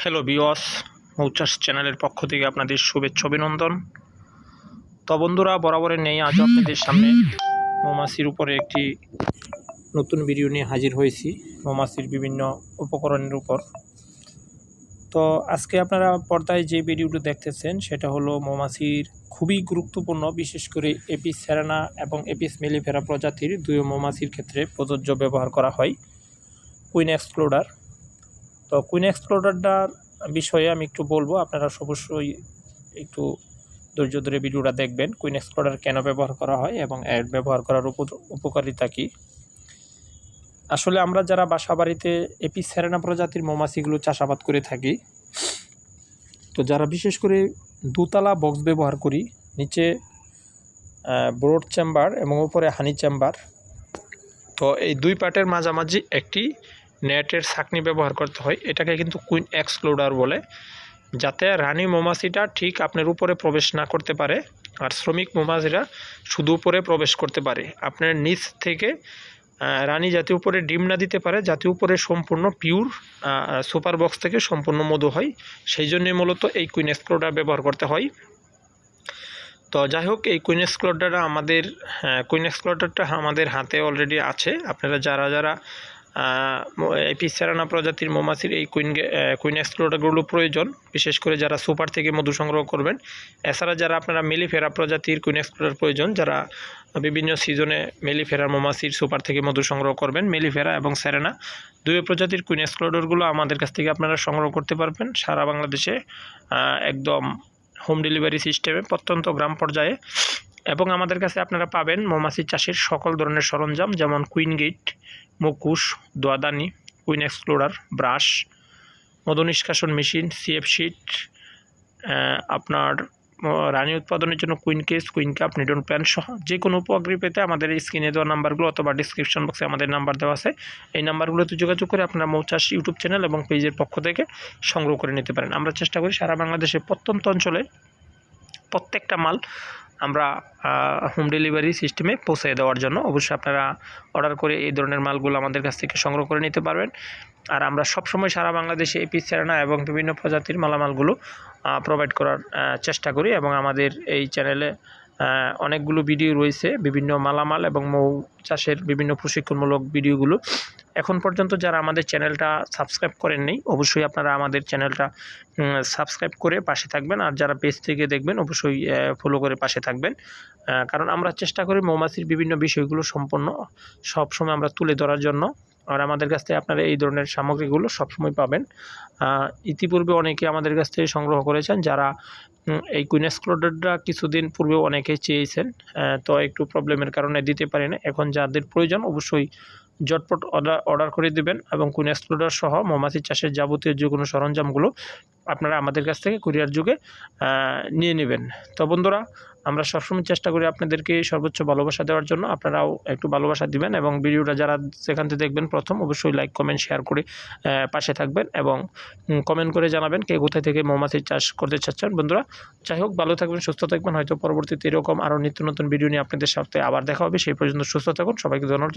Hello বিওয়াস মৌচাষ চ্যানেলের পক্ষ থেকে আপনাদের শুভেচ্ছা, অভিনন্দন। তো বন্ধুরা, বরাবরের নেই, আজ আপনাদের সামনে মৌমাছির উপরে একটি নতুন ভিডিও নিয়ে হাজির হয়েছি, মৌমাছির বিভিন্ন উপকরণের উপর। তো আজকে আপনারা পর্দায় যে ভিডিওটি দেখতেছেন, সেটা হলো মৌমাছির খুবই গুরুত্বপূর্ণ, বিশেষ করে এপিস সেরানা এবং এপিস মেলিফেরা প্রজাতির দুই মৌমাছির ক্ষেত্রে প্রযোজ্য ব্যবহার করা হয়। কুইন এক্সপ্লোডার তো কুইন এক্সপ্লোডারটার বিষয়ে আমি একটু বলব, আপনারা অবশ্যই একটু ধৈর্য ধরে ভিডিওটা দেখবেন। কুইন এক্সপ্লোডার কেন ব্যবহার করা হয় এবং এর ব্যবহার করার উপ- উপকারিতা কী? আসলে আমরা যারা বাসা বাড়িতে এপি সেরেনা প্রজাতির মৌমাছিগুলো চাষাবাদ করে থাকি, তো যারা বিশেষ করে দুতলা বক্স ব্যবহার করি, নিচে ব্রড চেম্বার এবং উপরে হানি চেম্বার তো এই দুই পার্টের মাঝামাঝি একটি নেটের ছাকনি ব্যবহার করতে হয়। এটাকে কিন্তু কুইন এক্সক্লোডার বলে, যাতে রানী মৌমাছিটা ঠিক আপনার উপরে প্রবেশ না করতে পারে আর শ্রমিক মৌমাছিরা শুধু উপরে প্রবেশ করতে পারে। আপনার নিচ থেকে রানী যাতে উপরে ডিম না দিতে পারে, যাতে উপরে সম্পূর্ণ পিওর সুপার বক্স থেকে সম্পূর্ণ মধু হয়। সেই জন্যে মূলত এই কুইন এক্সক্লোডার ব্যবহার করতে হয়। তো যাই হোক, এই কুইন এক্সক্লোডারটা আমাদের কুইন এক্সক্লোডারটা আমাদের হাতে অলরেডি আছে। আপনারা যারা যারা এপিসেরানা প্রজাতির মৌমাছির এই কুইন কুইন এক্সক্লোডারগুলো প্রয়োজন, বিশেষ করে যারা সুপার থেকে মধু সংগ্রহ করবেন। এছাড়া যারা আপনারা মেলিফেরা প্রজাতির কুইন এক্সক্লোডার প্রয়োজন, যারা বিভিন্ন সিজনে মেলিফেরা মৌমাছির সুপার থেকে মধু সংগ্রহ করবেন, মেলিফেরা এবং সেরেনা, দুই প্রজাতির কুইন এক্সক্লোডারগুলো আমাদের কাছ থেকে আপনারা সংগ্রহ করতে পারবেন। সারা বাংলাদেশে একদম হোম ডেলিভারি সিস্টেমে, প্রত্যন্ত গ্রাম পর্যায়ে। এবং আমাদের কাছে আপনারা পাবেন মৌমাছি চাষের সকল ধরনের সরঞ্জাম, যেমন কুইন গেট মুকুশ দোয়াদানি, কুইন এক্সপ্লোরার, ব্রাশ, মধু নিষ্কাশন মেশিন, সিএফ শিট আপনার রানী উৎপাদনের জন্য কুইন কেস, কুইন কাপ, নিডন প্যান সহ যে কোনো উপগ্রী পেতে আমাদের স্ক্রিনে দেওয়া নাম্বারগুলো অথবা ডিসক্রিপশন বক্সে আমাদের নাম্বার দেওয়া আছে। এই নাম্বারগুলোতে যোগাযোগ করে আপনারা মৌচাষ ইউটিউব চ্যানেল এবং পেজের পক্ষ থেকে সংগ্রহ করে নিতে পারেন। আমরা চেষ্টা করি সারা বাংলাদেশের প্রত্যন্ত অঞ্চলে প্রত্যেকটা মাল আমরা হোম ডেলিভারি সিস্টেমে পৌঁছে দেওয়ার জন্য অবশ্যই আপনারা অর্ডার করে এই ধরনের মালগুলো আমাদের কাছ থেকে সংগ্রহ করে নিতে পারবেন। আর আমরা সবসময় সারা বাংলাদেশে এই পিস চেরানা এবং বিভিন্ন প্রজাতির মালামালগুলো প্রোভাইড করার চেষ্টা করি এবং আমাদের এই চ্যানেলে অনেকগুলো ভিডিও রয়েছে, বিভিন্ন মালামাল এবং মৌ চাষের বিভিন্ন প্রশিক্ষণমূলক ভিডিওগুলো এখন পর্যন্ত যারা আমাদের চ্যানেলটা সাবস্ক্রাইব করেননি অবশ্যই আপনারা আমাদের চ্যানেলটা সাবস্ক্রাইব করে পাশে থাকবেন। আর যারা পেজ থেকে দেখবেন, অবশ্যই ফলো করে পাশে থাকবেন। কারণ আমরা চেষ্টা করি মৌমাছির বিভিন্ন বিষয়গুলো সম্পূর্ণ সবসময় আমরা তুলে ধরার জন্য। আর আমাদের কাছ থেকে আপনারা এই ধরনের সামগ্রীগুলো সবসময় পাবেন। ইতিপূর্বে অনেকে আমাদের কাছ থেকে সংগ্রহ করেছেন, যারা এই কুইনেস ক্লোডেডটা কিছুদিন পূর্বে অনেকে চেয়েছেন তো একটু প্রবলেমের কারণে দিতে পারি না এখন যাদের প্রয়োজন অবশ্যই জটপট অর্ডার অর্ডার করে দেবেন এবং কুইনেস ক্লোডার সহ মৌমাছি চাষের যাবতীয় যে কোনো সরঞ্জামগুলো আপনারা আমাদের কাছ থেকে কুরিয়ার যুগে নিয়ে নেবেন। তো বন্ধুরা, আমরা সবসময় চেষ্টা করি আপনাদেরকে সর্বোচ্চ ভালোবাসা দেওয়ার জন্য। আপনারাও একটু ভালোবাসা দিবেন এবং ভিডিওটা যারা সেখান থেকে দেখবেন প্রথম, অবশ্যই লাইক, কমেন্ট, শেয়ার করে পাশে থাকবেন এবং কমেন্ট করে জানাবেন কে কোথায় থেকে মৌমাছি চাষ করতে চাচ্ছেন। বন্ধুরা, যাই হোক, ভালো থাকবেন, সুস্থ থাকবেন। হয়তো পরবর্তীতে এরকম আরও নিত্য নতুন ভিডিও নিয়ে আপনাদের সাথে আবার দেখা হবে। সেই পর্যন্ত সুস্থ থাকুন। সবাইকে ধন্যবাদ।